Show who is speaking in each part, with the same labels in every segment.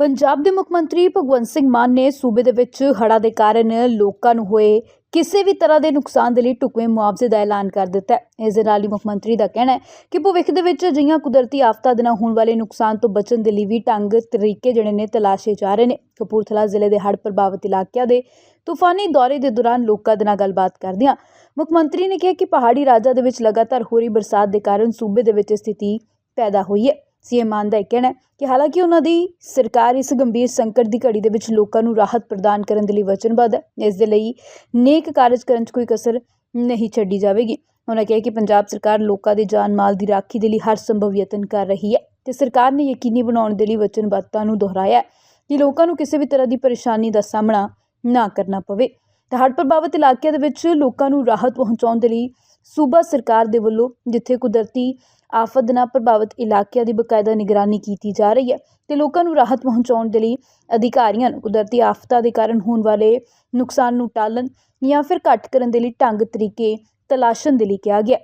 Speaker 1: ਪੰਜਾਬ ਦੇ ਮੁੱਖ ਮੰਤਰੀ ਭਗਵੰਤ ਸਿੰਘ ਮਾਨ ਨੇ ਸੂਬੇ ਦੇ ਵਿੱਚ ਹੜ੍ਹਾਂ ਦੇ ਕਾਰਨ ਲੋਕਾਂ ਨੂੰ ਹੋਏ ਕਿਸੇ ਵੀ ਤਰ੍ਹਾਂ ਦੇ ਨੁਕਸਾਨ ਦੇ ਲਈ ਢੁਕਵੇਂ ਮੁਆਵਜ਼ੇ ਦਾ ਐਲਾਨ ਕਰ ਦਿੱਤਾ ਹੈ। ਇਸ ਦੇ ਨਾਲ ਹੀ ਮੁੱਖ ਮੰਤਰੀ ਦਾ ਕਹਿਣਾ ਹੈ ਕਿ ਭਵਿੱਖ ਦੇ ਵਿੱਚ ਅਜਿਹੀਆਂ ਕੁਦਰਤੀ ਆਫਤਾਂ ਦੇ ਨਾਲ ਹੋਣ ਵਾਲੇ ਨੁਕਸਾਨ ਤੋਂ ਬਚਣ ਦੇ ਲਈ ਵੀ ਢੰਗ ਤਰੀਕੇ ਜਿਹੜੇ ਨੇ ਤਲਾਸ਼ੇ ਜਾ ਰਹੇ ਨੇ। ਕਪੂਰਥਲਾ ਜ਼ਿਲ੍ਹੇ ਦੇ ਹੜ੍ਹ ਪ੍ਰਭਾਵਿਤ ਇਲਾਕਿਆਂ ਦੇ ਤੂਫਾਨੀ ਦੌਰੇ ਦੇ ਦੌਰਾਨ ਲੋਕਾਂ ਦੇ ਨਾਲ ਗੱਲਬਾਤ ਕਰਦਿਆਂ ਮੁੱਖ ਮੰਤਰੀ ਨੇ ਕਿਹਾ ਕਿ ਪਹਾੜੀ ਰਾਜਾਂ ਦੇ ਵਿੱਚ ਲਗਾਤਾਰ ਹੋ ਰਹੀ ਬਰਸਾਤ ਦੇ ਕਾਰਨ ਸੂਬੇ ਦੇ ਵਿੱਚ ਸਥਿਤੀ ਪੈਦਾ ਹੋਈ ਹੈ। ਸੀਐਮ ਮਾਨ ਦਾ ਇਹ ਕਹਿਣਾ ਹੈ ਕਿ ਹਾਲਾਂਕਿ ਉਹਨਾਂ ਦੀ ਸਰਕਾਰ ਇਸ ਗੰਭੀਰ ਸੰਕਟ ਦੀ ਘੜੀ ਦੇ ਵਿੱਚ ਲੋਕਾਂ ਨੂੰ ਰਾਹਤ ਪ੍ਰਦਾਨ ਕਰਨ ਦੇ ਲਈ ਵਚਨਬੱਧ ਹੈ। ਇਸ ਦੇ ਲਈ ਨੇਕ ਕਾਰਜ ਕਰਨ 'ਚ ਕੋਈ ਕਸਰ ਨਹੀਂ ਛੱਡੀ ਜਾਵੇਗੀ। ਉਹਨਾਂ ਕਿਹਾ ਕਿ ਪੰਜਾਬ ਸਰਕਾਰ ਲੋਕਾਂ ਦੇ ਜਾਨ ਮਾਲ ਦੀ ਰਾਖੀ ਦੇ ਲਈ ਹਰ ਸੰਭਵ ਯਤਨ ਕਰ ਰਹੀ ਹੈ ਤੇ ਸਰਕਾਰ ਨੇ ਯਕੀਨੀ ਬਣਾਉਣ ਦੇ ਲਈ ਵਚਨਬੱਧਤਾ ਨੂੰ ਦੁਹਰਾਇਆ ਕਿ ਲੋਕਾਂ ਨੂੰ ਕਿਸੇ ਵੀ ਤਰ੍ਹਾਂ ਦੀ ਪਰੇਸ਼ਾਨੀ ਦਾ ਸਾਹਮਣਾ ਨਾ ਕਰਨਾ ਪਵੇ। ਤੇ ਹੜ੍ਹ ਪ੍ਰਭਾਵਿਤ ਇਲਾਕਿਆਂ ਦੇ ਵਿੱਚ ਲੋਕਾਂ ਨੂੰ ਰਾਹਤ ਪਹੁੰਚਾਉਣ ਦੇ ਲਈ ਸੂਬਾ ਸਰਕਾਰ ਦੇ ਵੱਲੋਂ ਜਿੱਥੇ ਕੁਦਰਤੀ ਆਫਤ ਨਾਲ ਪ੍ਰਭਾਵਿਤ ਇਲਾਕਿਆਂ ਦੀ ਬਕਾਇਦਾ ਨਿਗਰਾਨੀ ਕੀਤੀ ਜਾ ਰਹੀ ਹੈ ਤੇ ਲੋਕਾਂ ਨੂੰ ਰਾਹਤ ਪਹੁੰਚਾਉਣ ਦੇ ਲਈ ਅਧਿਕਾਰੀਆਂ ਨੂੰ ਕੁਦਰਤੀ ਆਫਤਾਂ ਦੇ ਕਾਰਨ ਹੋਣ ਵਾਲੇ ਨੁਕਸਾਨ ਨੂੰ ਟਾਲਣ ਜਾਂ ਫਿਰ ਘੱਟ ਕਰਨ ਦੇ ਲਈ ਢੰਗ ਤਰੀਕੇ ਤਲਾਸ਼ਣ ਦੇ ਲਈ ਕਿਹਾ ਗਿਆ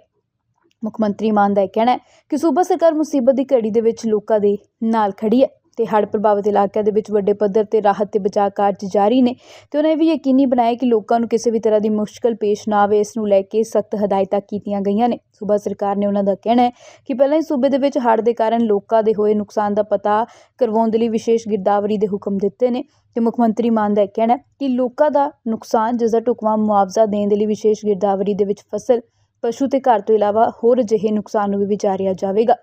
Speaker 1: ਮੁੱਖ ਮੰਤਰੀ ਮਾਨ ਦਾ ਇਹ ਕਹਿਣਾ ਹੈ ਕਿ ਸੂਬਾ ਸਰਕਾਰ ਮੁਸੀਬਤ ਦੀ ਘੜੀ ਦੇ ਵਿੱਚ ਲੋਕਾਂ ਦੇ ਨਾਲ ਖੜੀ ਹੈ। ਅਤੇ ਹੜ੍ਹ ਪ੍ਰਭਾਵਿਤ ਇਲਾਕਿਆਂ ਦੇ ਵਿੱਚ ਵੱਡੇ ਪੱਧਰ ਤੇ ਰਾਹਤ ਅਤੇ ਬਚਾਅ ਕਾਰਜ ਜਾਰੀ ਨੇ ਅਤੇ ਉਹਨਾਂ ਇਹ ਵੀ ਯਕੀਨੀ ਬਣਾਇਆ ਕਿ ਲੋਕਾਂ ਨੂੰ ਕਿਸੇ ਵੀ ਤਰ੍ਹਾਂ ਦੀ ਮੁਸ਼ਕਲ ਪੇਸ਼ ਨਾ ਆਵੇ, ਇਸ ਨੂੰ ਲੈ ਕੇ ਸਖਤ ਹਦਾਇਤਾਂ ਕੀਤੀਆਂ ਗਈਆਂ ਨੇ। ਸੂਬਾ ਸਰਕਾਰ ਨੇ ਉਹਨਾਂ ਦਾ ਕਹਿਣਾ ਹੈ ਕਿ ਪਹਿਲਾਂ ਹੀ ਸੂਬੇ ਦੇ ਵਿੱਚ ਹੜ੍ਹ ਦੇ ਕਾਰਨ ਲੋਕਾਂ ਦੇ ਹੋਏ ਨੁਕਸਾਨ ਦਾ ਪਤਾ ਕਰਵਾਉਣ ਦੇ ਲਈ ਵਿਸ਼ੇਸ਼ ਗਿਰਦਾਵਰੀ ਦੇ ਹੁਕਮ ਦਿੱਤੇ ਨੇ ਤੇ ਮੁੱਖ ਮੰਤਰੀ ਮਾਨ ਦਾ ਕਹਿਣਾ ਕਿ ਲੋਕਾਂ ਦਾ ਨੁਕਸਾਨ ਜਿਸ ਦਾ ਢੁਕਵਾਂ, ਮੁਆਵਜ਼ਾ ਦੇਣ ਦੇ ਲਈ ਵਿਸ਼ੇਸ਼ ਗਿਰਦਾਵਰੀ ਦੇ ਵਿੱਚ ਫਸਲ, ਪਸ਼ੂ ਤੇ ਘਰ ਤੋਂ ਇਲਾਵਾ ਹੋਰ ਅਜਿਹੇ ਨੁਕਸਾਨ ਨੂੰ ਵੀ ਵਿਚਾਰਿਆ ਜਾਵੇਗਾ।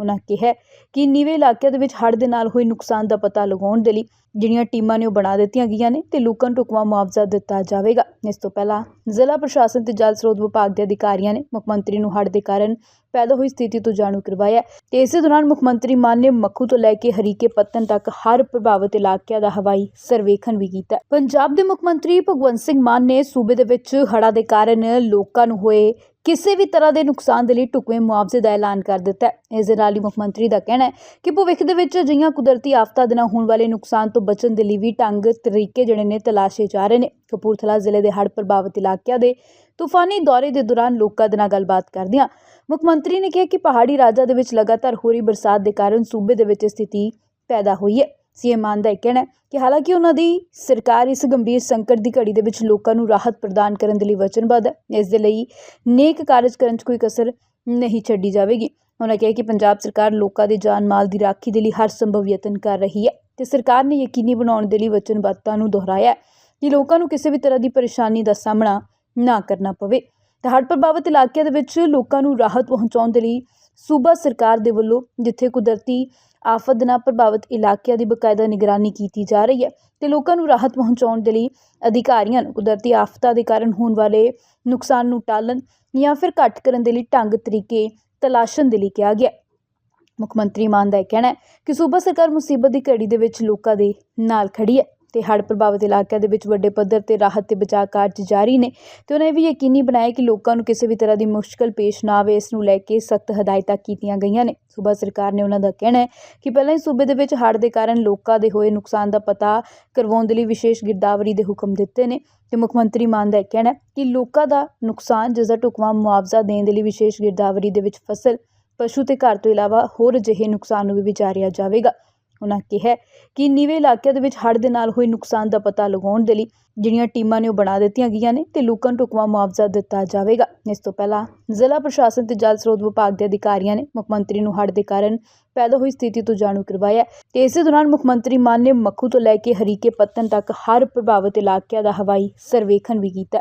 Speaker 1: ਉਹਨਾਂ ਕਿਹਾ ਕਿ ਨੀਵੇਂ ਇਲਾਕਿਆਂ ਦੇ ਵਿੱਚ ਹੜ੍ਹ ਦੇ ਨਾਲ ਹੋਏ ਨੁਕਸਾਨ ਦਾ ਪਤਾ ਲਗਾਉਣ ਦੇ ਲਈ ਜਿਹੜੀਆਂ ਟੀਮਾਂ ਨੇ ਉਹ ਬਣਾ ਦਿੱਤੀਆਂ ਗਈਆਂ ਨੇ ਤੇ ਲੋਕਾਂ ਨੂੰ ਢੁਕਵਾਂ ਮੁਆਵਜ਼ਾ ਦਿੱਤਾ ਜਾਵੇਗਾ। ਇਸ ਤੋਂ ਪਹਿਲਾਂ ਜ਼ਿਲ੍ਹਾ ਪ੍ਰਸ਼ਾਸਨ ਤੇ ਜਲ ਸਰੋਤ ਵਿਭਾਗ ਦੇ ਅਧਿਕਾਰੀਆਂ ਨੇ ਮੁੱਖ ਮੰਤਰੀ ਨੂੰ ਹੜ੍ਹ ਦੇ ਕਾਰਨ ਪੈਦਾ ਹੋਈ ਸਥਿਤੀ ਤੋਂ ਜਾਣੂ ਕਰਵਾਇਆ ਤੇ ਇਸੇ ਦੌਰਾਨ ਮੁੱਖ ਮੰਤਰੀ ਮਾਨ ਨੇ ਮੱਖੂ ਤੋਂ ਲੈ ਕੇ ਹਰੀਕੇ ਪੱਤਨ ਤੱਕ ਹਰ ਪ੍ਰਭਾਵਿਤ ਇਲਾਕਿਆਂ ਦਾ ਹਵਾਈ ਸਰਵੇਖਣ ਵੀ ਕੀਤਾ। ਪੰਜਾਬ ਦੇ ਮੁੱਖ ਮੰਤਰੀ ਭਗਵੰਤ ਸਿੰਘ ਮਾਨ ਨੇ ਸੂਬੇ ਦੇ ਵਿੱਚ ਹੜ੍ਹਾਂ ਦੇ ਕਾਰਨ ਲੋਕਾਂ ਨੂੰ ਹੋਏ ਕਿਸੇ ਵੀ ਤਰ੍ਹਾਂ ਦੇ ਨੁਕਸਾਨ ਦੇ ਲਈ ਢੁਕਵੇਂ ਮੁਆਵਜ਼ੇ ਦਾ ਐਲਾਨ ਕਰ ਦਿੱਤਾ ਹੈ। ਇਸ ਦੇ ਨਾਲ ਹੀ ਮੁੱਖ ਮੰਤਰੀ ਦਾ ਕਹਿਣਾ ਹੈ ਕਿ ਭਵਿੱਖ ਦੇ ਵਿੱਚ ਅਜਿਹੀਆਂ ਕੁਦਰਤੀ ਆਫਤਾਂ ਦੇ ਨਾਲ ਹੋਣ ਵਾਲੇ ਨੁਕਸਾਨ ਤੋਂ ਬਚਣ ਦੇ ਲਈ ਵੀ ਢੰਗ, ਤਰੀਕੇ ਜਿਹੜੇ ਨੇ ਤਲਾਸ਼ੇ ਜਾ ਰਹੇ ਨੇ। ਕਪੂਰਥਲਾ ਜ਼ਿਲ੍ਹੇ ਦੇ ਹੜ੍ਹ ਪ੍ਰਭਾਵਿਤ ਇਲਾਕਿਆਂ ਦੇ ਤੂਫਾਨੀ ਦੌਰੇ ਦੇ ਦੌਰਾਨ ਲੋਕਾਂ ਦੇ ਨਾਲ ਗੱਲਬਾਤ ਕਰਦਿਆਂ ਮੁੱਖ ਮੰਤਰੀ ਨੇ ਕਿਹਾ ਕਿ ਪਹਾੜੀ ਰਾਜਾਂ ਦੇ ਵਿੱਚ ਲਗਾਤਾਰ ਹੋ ਰਹੀ ਬਰਸਾਤ ਦੇ ਕਾਰਨ ਸੂਬੇ ਦੇ ਵਿੱਚ ਸਥਿਤੀ ਪੈਦਾ ਹੋਈ ਹੈ। ਸੀਐਮ ਮਾਨ ਦਾ ਇਹ ਕਹਿਣਾ ਹੈ ਕਿ ਹਾਲਾਂਕਿ ਉਹਨਾਂ ਦੀ ਸਰਕਾਰ ਇਸ ਗੰਭੀਰ ਸੰਕਟ ਦੀ ਘੜੀ ਦੇ ਵਿੱਚ ਲੋਕਾਂ ਨੂੰ ਰਾਹਤ ਪ੍ਰਦਾਨ ਕਰਨ ਦੇ ਲਈ ਵਚਨਬੱਧ ਹੈ। ਇਸ ਦੇ ਲਈ ਨੇਕ ਕਾਰਜ ਕਰਨ 'ਚ ਕੋਈ ਕਸਰ ਨਹੀਂ ਛੱਡੀ ਜਾਵੇਗੀ। ਉਹਨਾਂ ਕਿਹਾ ਕਿ ਪੰਜਾਬ ਸਰਕਾਰ ਲੋਕਾਂ ਦੇ ਜਾਨ ਮਾਲ ਦੀ ਰਾਖੀ ਦੇ ਲਈ ਹਰ ਸੰਭਵ ਯਤਨ ਕਰ ਰਹੀ ਹੈ ਤੇ ਸਰਕਾਰ ਨੇ ਯਕੀਨੀ ਬਣਾਉਣ ਦੇ ਲਈ ਵਚਨਬੱਧਤਾ ਨੂੰ ਦੁਹਰਾਇਆ ਕਿ ਲੋਕਾਂ ਨੂੰ ਕਿਸੇ ਵੀ ਤਰ੍ਹਾਂ ਦੀ ਪਰੇਸ਼ਾਨੀ ਦਾ ਸਾਹਮਣਾ ਨਾ ਕਰਨਾ ਪਵੇ। ਤੇ ਹੜ੍ਹ ਪ੍ਰਭਾਵਿਤ ਇਲਾਕਿਆਂ ਦੇ ਵਿੱਚ ਲੋਕਾਂ ਨੂੰ ਰਾਹਤ ਪਹੁੰਚਾਉਣ ਦੇ ਲਈ ਸੂਬਾ ਸਰਕਾਰ ਦੇ ਵੱਲੋਂ ਜਿੱਥੇ ਕੁਦਰਤੀ ਆਫਤ ਦੇ ਨਾਲ ਪ੍ਰਭਾਵਿਤ ਇਲਾਕਿਆਂ ਦੀ ਬਕਾਇਦਾ ਨਿਗਰਾਨੀ ਕੀਤੀ ਜਾ ਰਹੀ ਹੈ ਤੇ ਲੋਕਾਂ ਨੂੰ ਰਾਹਤ ਪਹੁੰਚਾਉਣ ਦੇ ਲਈ ਅਧਿਕਾਰੀਆਂ ਨੂੰ ਕੁਦਰਤੀ ਆਫਤਾਂ ਦੇ ਕਾਰਨ ਹੋਣ ਵਾਲੇ ਨੁਕਸਾਨ ਨੂੰ ਟਾਲਣ ਜਾਂ ਫਿਰ ਘੱਟ ਕਰਨ ਦੇ ਲਈ ਢੰਗ ਤਰੀਕੇ ਤਲਾਸ਼ਣ ਦੇ ਲਈ ਕਿਹਾ ਗਿਆ ਮੁੱਖ ਮੰਤਰੀ ਮਾਨ ਦਾ ਇਹ ਕਹਿਣਾ ਹੈ ਕਿ ਸੂਬਾ ਸਰਕਾਰ ਮੁਸੀਬਤ ਦੀ ਘੜੀ ਦੇ ਵਿੱਚ ਲੋਕਾਂ ਦੇ ਨਾਲ ਖੜੀ ਹੈ। ਤੇ ਹੜ੍ਹ ਪ੍ਰਭਾਵਿਤ ਇਲਾਕਿਆਂ ਦੇ ਵਿੱਚ ਵੱਡੇ ਪੱਧਰ ਤੇ ਰਾਹਤ ਤੇ ਬਚਾਅ ਕਾਰਜ ਜਾਰੀ ਨੇ ਤੇ ਉਹਨਾਂ ਇਹ ਵੀ ਯਕੀਨੀ ਬਣਾਇਆ ਕਿ ਲੋਕਾਂ ਨੂੰ ਕਿਸੇ ਵੀ ਤਰ੍ਹਾਂ ਦੀ ਮੁਸ਼ਕਲ ਪੇਸ਼ ਨਾ ਆਵੇ, ਇਸ ਨੂੰ ਲੈ ਕੇ ਸਖਤ ਹਦਾਇਤਾਂ ਕੀਤੀਆਂ ਗਈਆਂ ਨੇ। ਸੂਬਾ ਸਰਕਾਰ ਨੇ ਉਹਨਾਂ ਦਾ ਕਹਿਣਾ ਹੈ ਕਿ ਪਹਿਲਾਂ ਹੀ ਸੂਬੇ ਦੇ ਵਿੱਚ ਹੜ੍ਹ ਦੇ ਕਾਰਨ ਲੋਕਾਂ ਦੇ ਹੋਏ ਨੁਕਸਾਨ ਦਾ ਪਤਾ ਕਰਵਾਉਣ ਦੇ ਲਈ ਵਿਸ਼ੇਸ਼ ਗਿਰਦਾਵਰੀ ਦੇ ਹੁਕਮ ਦਿੱਤੇ ਨੇ ਤੇ ਮੁੱਖ ਮੰਤਰੀ ਮਾਨ ਦਾ ਕਹਿਣਾ ਕਿ ਲੋਕਾਂ ਦਾ ਨੁਕਸਾਨ ਜਿਸ ਦਾ ਢੁਕਵਾਂ ਮੁਆਵਜ਼ਾ ਦੇਣ ਦੇ ਲਈ ਵਿਸ਼ੇਸ਼ ਗਿਰਦਾਵਰੀ ਦੇ ਵਿੱਚ ਫਸਲ, ਪਸ਼ੂ ਤੇ ਘਰ ਤੋਂ ਇਲਾਵਾ ਹੋਰ ਅਜਿਹੇ ਨੁਕਸਾਨ ਨੂੰ ਵੀ ਵਿਚਾਰਿਆ ਜਾਵੇਗਾ। ਉਹਨਾਂ ਕਿਹਾ ਕਿ ਨੀਵੇਂ ਇਲਾਕਿਆਂ ਦੇ ਵਿੱਚ ਹੜ੍ਹ ਦੇ ਨਾਲ ਹੋਏ ਨੁਕਸਾਨ ਦਾ ਪਤਾ ਲਗਾਉਣ ਦੇ ਲਈ ਜਿਹੜੀਆਂ ਟੀਮਾਂ ਨੇ ਉਹ ਬਣਾ ਦਿੱਤੀਆਂ ਗਈਆਂ ਨੇ ਤੇ ਲੋਕਾਂ ਨੂੰ ਢੁਕਵਾਂ ਮੁਆਵਜ਼ਾ ਦਿੱਤਾ ਜਾਵੇਗਾ। ਇਸ ਤੋਂ ਪਹਿਲਾਂ ਜ਼ਿਲ੍ਹਾ ਪ੍ਰਸ਼ਾਸਨ ਤੇ ਜਲ ਸਰੋਤ ਵਿਭਾਗ ਦੇ ਅਧਿਕਾਰੀਆਂ ਨੇ ਮੁੱਖ ਮੰਤਰੀ ਨੂੰ ਹੜ੍ਹ ਦੇ ਕਾਰਨ ਪੈਦਾ ਹੋਈ ਸਥਿਤੀ ਤੋਂ ਜਾਣੂ ਕਰਵਾਇਆ ਤੇ ਇਸੇ ਦੌਰਾਨ ਮੁੱਖ ਮੰਤਰੀ ਮਾਨ ਨੇ ਮੱਖੂ ਤੋਂ ਲੈ ਕੇ ਹਰੀਕੇ ਪੱਤਨ ਤੱਕ ਹਰ ਪ੍ਰਭਾਵਿਤ ਇਲਾਕਿਆਂ ਦਾ ਹਵਾਈ ਸਰਵੇਖਣ ਵੀ ਕੀਤਾ।